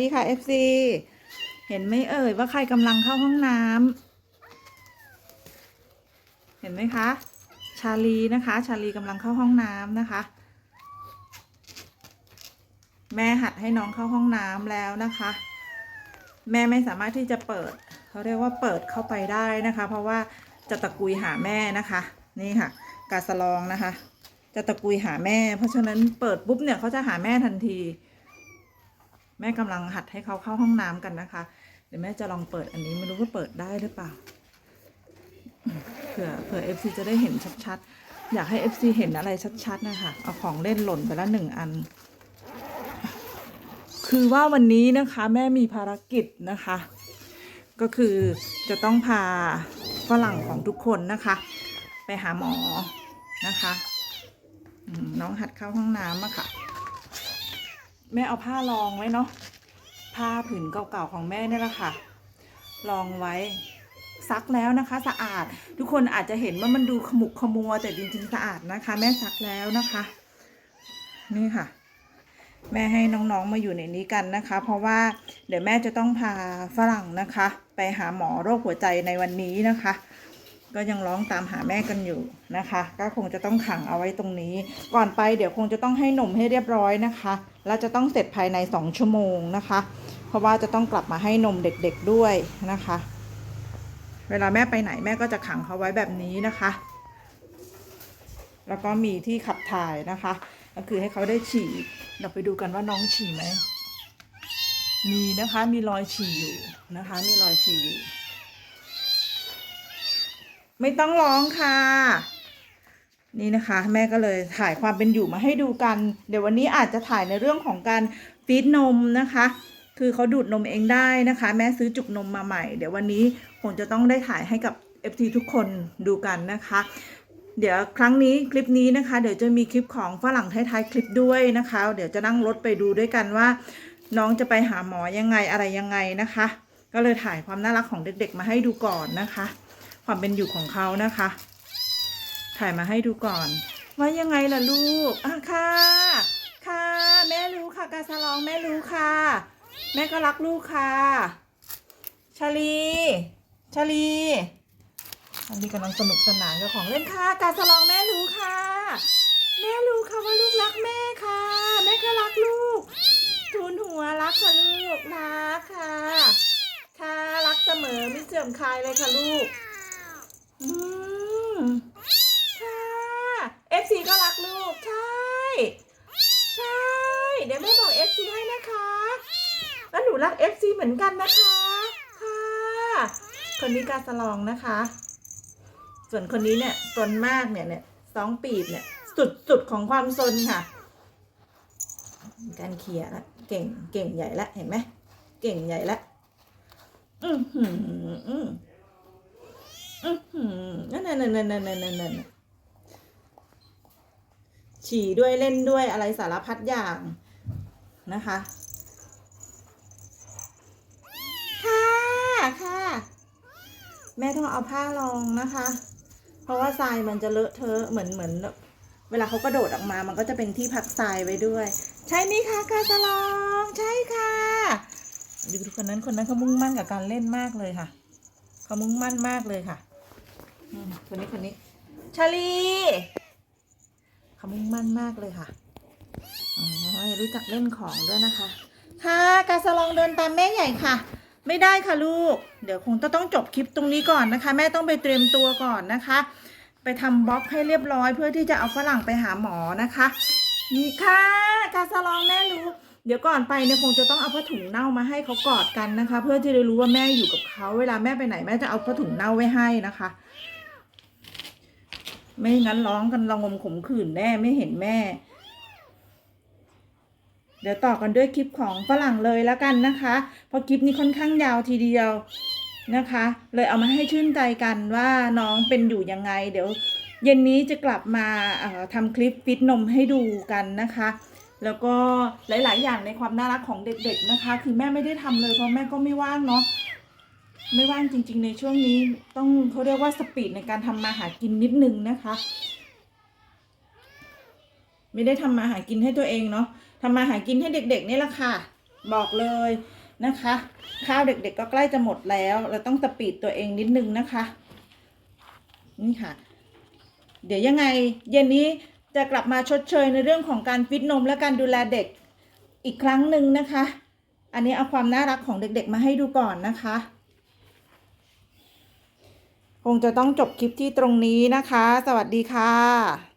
ดีค่ะ FC เห็นไหมเอ่ยว่าใครกำลังเข้าห้องน้ำเห็นไหมคะ ชาลีนะคะ ชาลีกำลังเข้าห้องน้ำนะคะ แม่หัดให้น้องเข้าห้องน้ำแล้วนะคะ แม่ไม่สามารถที่จะเปิดเขาเรียกว่าเปิดเข้าไปได้นะคะ เพราะว่าจะตะกุยหาแม่นะคะ นี่ค่ะ กาสลองนะคะ จะตะกุยหาแม่ เพราะฉะนั้นเปิดปุ๊บเนี่ยเขาจะหาแม่ทันที แม่กำลังหัดให้เขาเข้าห้องน้ำกันนะคะ เดี๋ยวแม่จะลองเปิดอันนี้ไม่รู้ว่าเปิดได้หรือเปล่าเผื่อเผื่อ FC จะได้เห็นชัดๆ อยากให้ FC เห็นอะไรชัดๆนะคะเอาของเล่นหล่นไปละหนึ่งอัน คือว่าวันนี้นะคะแม่มีภารกิจนะคะ ก็คือจะต้องพาฝรั่งของทุกคนนะคะ ไปหาหมอนะคะน้องหัดเข้าห้องน้ำอะค่ะ แม่เอาผ้ารองไว้เนาะผ้าผืนเก่าๆของแม่เนี่ยแหละค่ะรองไว้ซักแล้วนะคะ สะอาด ทุกคนอาจจะเห็นว่ามันดูขมุกขมัว แต่จริงๆสะอาดนะคะ แม่ซักแล้วนะคะ นี่ค่ะ แม่ให้น้องๆมาอยู่ในนี้กันนะคะ เพราะว่าเดี๋ยวแม่จะต้องพาฝรั่งนะคะ ไปหาหมอโรคหัวใจในวันนี้นะคะ ก็ยังร้องตามหาแม่กันอยู่นะคะ ก็คงจะต้องขังเอาไว้ตรงนี้ ก่อนไปเดี๋ยวคงจะต้องให้นมให้เรียบร้อยนะคะแล้วจะต้องเสร็จภายใน 2 ชั่วโมงนะคะ เพราะว่าจะต้องกลับมาให้นมเด็กๆด้วยนะคะ เวลาแม่ไปไหนแม่ก็จะขังเขาไว้แบบนี้นะคะ แล้วก็มีที่ขับถ่ายนะคะ ก็คือให้เขาได้ฉี่เราไปดูกันว่าน้องฉี่ไหมมีนะคะมีรอยฉี่อยู่นะคะ มีรอยฉี่อยู่ ไม่ต้องร้องค่ะ นี่นะคะ แม่ก็เลยถ่ายความเป็นอยู่มาให้ดูกัน เดี๋ยววันนี้อาจจะถ่ายในเรื่องของการฟีดนมนะคะ คือเขาดูดนมเองได้นะคะ แม่ซื้อจุกนมมาใหม่ เดี๋ยววันนี้คงจะต้องได้ถ่ายให้กับ FT ทุกคนดูกันนะคะ เดี๋ยวครั้งนี้คลิปนี้นะคะ เดี๋ยวจะมีคลิปของฝรั่งท้ายๆคลิปด้วยนะคะ เดี๋ยวจะนั่งรถไปดูด้วยกันว่า น้องจะไปหาหมอยังไงอะไรยังไงนะคะ ก็เลยถ่ายความน่ารักของเด็กๆมาให้ดูก่อนนะคะ ความเป็นอยู่ของเขานะคะ ถ่ายมาให้ดูก่อน ว่ายังไงล่ะลูกอะค่ะ ค่ะแม่รู้ค่ะกาสลองแม่รู้ค่ะ แม่ก็รักลูกค่ะชาลีชาลีชาลีกำลังสนุกสนานกับของเล่นค่ะ กาสลองแม่รู้ค่ะ แม่รู้ค่ะว่าลูกรักแม่ค่ะ แม่ก็รักลูก ทูนหัวรักค่ะลูกรักค่ะ ค่ะรักเสมอไม่เสื่อมคลายเลยค่ะลูก อืมค่ะ FC ก็รักลูก ใช่ ใช่ เดี๋ยวแม่บอก FC ให้นะคะแล้วหนูรัก FC เหมือนกันนะคะ ค่ะ คนนี้การสลองนะคะ ส่วนคนนี้เนี่ยซนมากเนี่ยเนี่ยสองปีบเนี่ย สุดสุดของความซนค่ะ การเขี่ยละเก่งเก่งใหญ่ละเห็นไหม เก่งใหญ่ละ อือหืออืออือหือ นั่นนั่นนั่นนั่นนั่นนั่นฉี่ด้วยเล่นด้วยอะไรสารพัดอย่างนะคะ ค่ะค่ะ แม่ต้องเอาผ้ารองนะคะ เพราะว่าทรายมันจะเลอะเทอะเหมือนเหมือน เวลาเขากระโดดออกมา มันก็จะเป็นที่พักทรายไว้ด้วย ใช่ไหมคะกาสลอง ใช่ค่ะดูคนนั้นคนนั้นเขามุ่งมั่นกับการเล่นมากเลยค่ะเขามุ่งมั่นมากเลยค่ะ คนนี้คนนี้ชาลีเขามุ่งมั่นมากเลยค่ะอ๋อรู้จักเล่นของด้วยนะคะ ค่ะกาสลองเดินตามแม่ใหญ่ค่ะ ไม่ได้ค่ะลูก เดี๋ยวคงจะต้องจบคลิปตรงนี้ก่อนนะคะ แม่ต้องไปเตรียมตัวก่อนนะคะ ไปทำบล็อกให้เรียบร้อย เพื่อที่จะเอาฝรั่งไปหาหมอนะคะนี่ค่ะกาสลองแม่รู้เดี๋ยวก่อนไปเนี่ยคงจะต้องเอาผ้าถุงเน่ามาให้เขากอดกันนะคะ เพื่อที่จะรู้ว่าแม่อยู่กับเขาเวลาแม่ไปไหนแม่จะเอาผ้าถุงเน่าไว้ให้นะคะ ไม่งั้นร้องกันระงมขมขื่นแน่ไม่เห็นแม่ เดี๋ยวต่อกันด้วยคลิปของฝรั่งเลยแล้วกันนะคะ เพราะคลิปนี้ค่อนข้างยาวทีเดียวนะคะ เลยเอามาให้ชื่นใจกันว่าน้องเป็นอยู่ยังไง เดี๋ยวเย็นนี้จะกลับมาทำคลิปฟิตนมให้ดูกันนะคะ แล้วก็หลาย ๆ อย่างในความน่ารักของเด็ก ๆ นะคะ คือแม่ไม่ได้ทำเลยเพราะแม่ก็ไม่ว่างเนาะ ไม่ว่างจริง ๆ ในช่วงนี้ต้องเขาเรียกว่าสปีดในการทำมาหากินนิดนึงนะคะ ไม่ได้ทำมาหากินให้ตัวเองเนาะทำมาหากินให้เด็ก ๆ นี่แหละค่ะ บอกเลยนะคะ ข้าวเด็ก ๆ ก็ใกล้จะหมดแล้ว เราต้องสปีดตัวเองนิดนึงนะคะ นี่ค่ะ เดี๋ยวยังไง เย็นนี้จะกลับมาชดเชยในเรื่องของการฟิตนมและการดูแลเด็กอีกครั้งหนึ่งนะคะ อันนี้เอาความน่ารักของเด็กๆมาให้ดูก่อนนะคะ คงจะต้องจบคลิปที่ตรงนี้นะคะ สวัสดีค่ะ